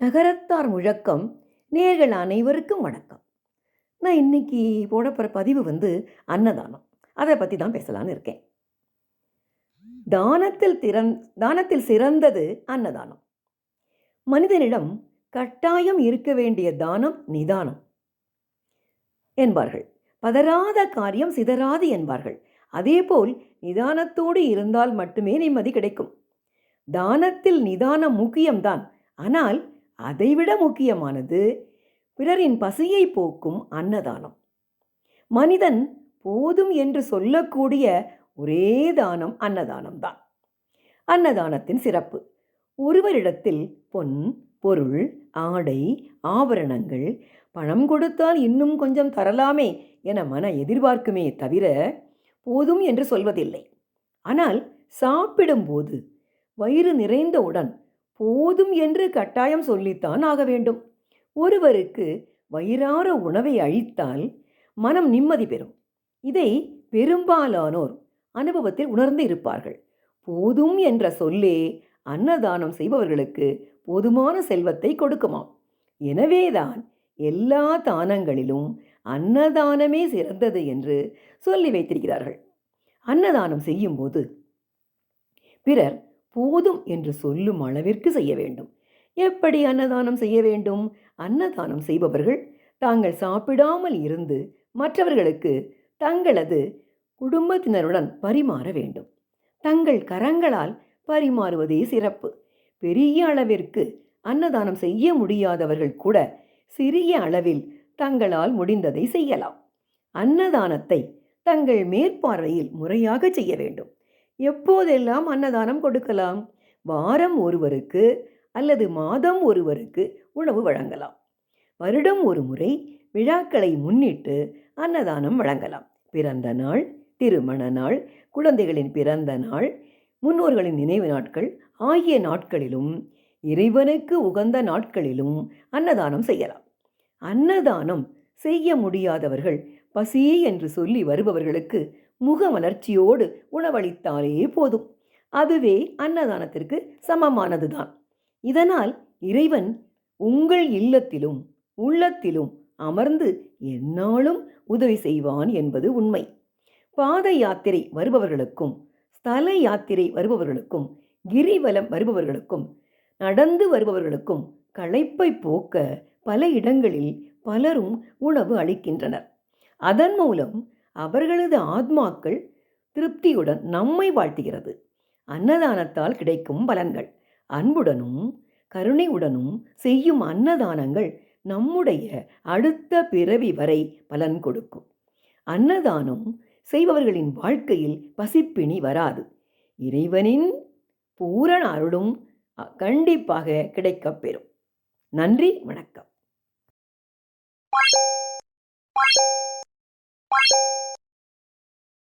நகரத்தார் முழக்கம் நேர்கள் அனைவருக்கும் வணக்கம். நான் இன்னைக்கு போடப்போகிற பதிவு வந்து அன்னதானம். அதை பற்றி தான் பேசலான்னு இருக்கேன். தானத்தில் திறன் தானத்தில் சிறந்தது அன்னதானம். மனிதனிடம் கட்டாயம் இருக்க வேண்டிய தானம் நிதானம். என்பார்கள். பதறாத காரியம் சிதறாது என்பார்கள். அதேபோல் நிதானத்தோடு இருந்தால் மட்டுமே நிம்மதி கிடைக்கும். தானத்தில் நிதானம் முக்கியம்தான். ஆனால் அதைவிட முக்கியமானது பிறரின் பசியை போக்கும் அன்னதானம். மனிதன் போதும் என்று சொல்லக்கூடிய ஒரே தானம் அன்னதானம்தான் அன்னதானத்தின் சிறப்பு. ஒருவரிடத்தில் பொன் பொருள் ஆடை ஆபரணங்கள் பணம் கொடுத்தால் இன்னும் கொஞ்சம் தரலாமே என மன எதிர்பார்க்குமே தவிர போதும் என்று சொல்வதில்லை. ஆனால் சாப்பிடும்போது வயிறு நிறைந்தவுடன் போதும் என்று கட்டாயம் சொல்லித்தான் ஆக வேண்டும். ஒருவருக்கு வயிறார உணவை அழித்தால் மனம் நிம்மதி பெறும். இதை பெரும்பாலானோர் அனுபவத்தில் உணர்ந்து இருப்பார்கள். போதும் என்ற சொல்லே அன்னதானம் செய்பவர்களுக்கு போதுமான செல்வத்தை கொடுக்குமாம். எனவேதான் எல்லா தானங்களிலும் அன்னதானமே சிறந்தது என்று சொல்லி வைத்திருக்கிறார்கள். அன்னதானம் செய்யும்போது பிறர் போதும் என்று சொல்லும் அளவிற்கு செய்ய வேண்டும். எப்படி அன்னதானம் செய்ய வேண்டும்? அன்னதானம் செய்பவர்கள் தாங்கள் சாப்பிடாமல் இருந்து மற்றவர்களுக்கு தங்களது குடும்பத்தினருடன் பரிமாற வேண்டும். தங்கள் கரங்களால் பரிமாறுவதே சிறப்பு. பெரிய அளவிற்கு அன்னதானம் செய்ய முடியாதவர்கள் கூட சிறிய அளவில் தங்களால் முடிந்ததை செய்யலாம். அன்னதானத்தை தங்கள் மேற்பார்வையில் முறையாக செய்ய வேண்டும். எப்போதெல்லாம் அன்னதானம் கொடுக்கலாம்? வாரம் ஒருவருக்கு அல்லது மாதம் ஒருவருக்கு உணவு வழங்கலாம். வருடம் ஒரு முறை விழாக்களை முன்னிட்டு அன்னதானம் வழங்கலாம். பிறந்த நாள் திருமண நாள் குழந்தைகளின் பிறந்த நாள் முன்னோர்களின் நினைவு நாட்கள் ஆகிய நாட்களிலும் இறைவனுக்கு உகந்த நாட்களிலும் அன்னதானம் செய்யலாம். அன்னதானம் செய்ய முடியாதவர்கள் பசி என்று சொல்லி வருபவர்களுக்கு முக வளர்ச்சியோடு உணவளித்தாலே போதும். அதுவே அன்னதானத்திற்கு சமமானதுதான். இதனால் இறைவன் உங்கள் இல்லத்திலும் உள்ளத்திலும் அமர்ந்து எந்நாளும் உதவி செய்வான் என்பது உண்மை. பாத யாத்திரை வருபவர்களுக்கும் ஸ்தல யாத்திரை வருபவர்களுக்கும் கிரிவலம் வருபவர்களுக்கும் நடந்து வருபவர்களுக்கும் களைப்பை போக்க பல இடங்களில் பலரும் உணவு அளிக்கின்றனர். அதன் மூலம் அவர்களது ஆத்மாக்கள் திருப்தியுடன் நம்மை வாழ்த்துகிறது. அன்னதானத்தால் கிடைக்கும் பலன்கள். அன்புடனும் கருணையுடனும் செய்யும் அன்னதானங்கள் நம்முடைய அடுத்த பிறவி வரை பலன் கொடுக்கும். அன்னதானம் செய்பவர்களின் வாழ்க்கையில் பசிப்பிணி வராது. இறைவனின் பூரண அருளும் கண்டிப்பாக கிடைக்கப்பெறும். நன்றி வணக்கம்.